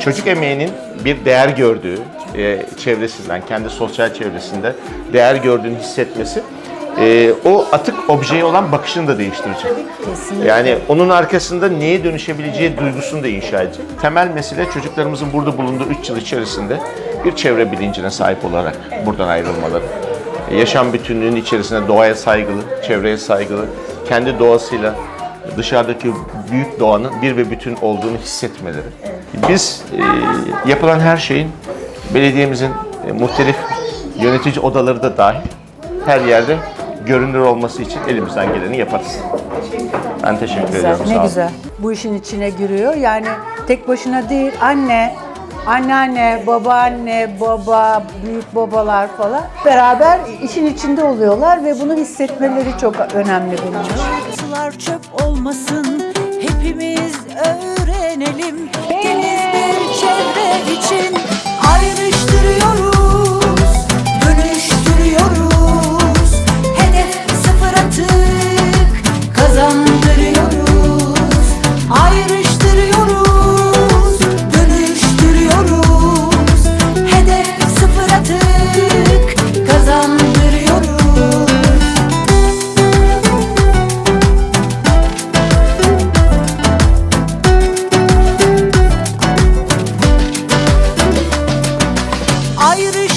çocuk emeğinin bir değer gördüğü, e, çevresinden, kendi sosyal çevresinde değer gördüğünü hissetmesi e, o atık objeye olan bakışını da değiştirecek. Yani onun arkasında neye dönüşebileceği duygusunu da inşa edecek. Temel mesele çocuklarımızın burada bulunduğu 3 yıl içerisinde bir çevre bilincine sahip olarak buradan ayrılmaları. E, Yaşam bütünlüğünün içerisinde doğaya saygılı, çevreye saygılı, kendi doğasıyla dışarıdaki büyük doğanın bir ve bütün olduğunu hissetmeleri. Biz e, yapılan her şeyin belediyemizin e, muhtelif yönetici odaları da dahil her yerde görünür olması için elimizden geleni yaparız. Ben teşekkür Güzel, ediyorum. ne sağ olun. güzel. Bu işin içine giriyor. Yani tek başına değil, anne, anneanne, babaanne, baba, büyük babalar falan beraber işin içinde oluyorlar ve bunu hissetmeleri çok önemli bunun. Atılar çöp olmasın hepimiz öğrenelim you to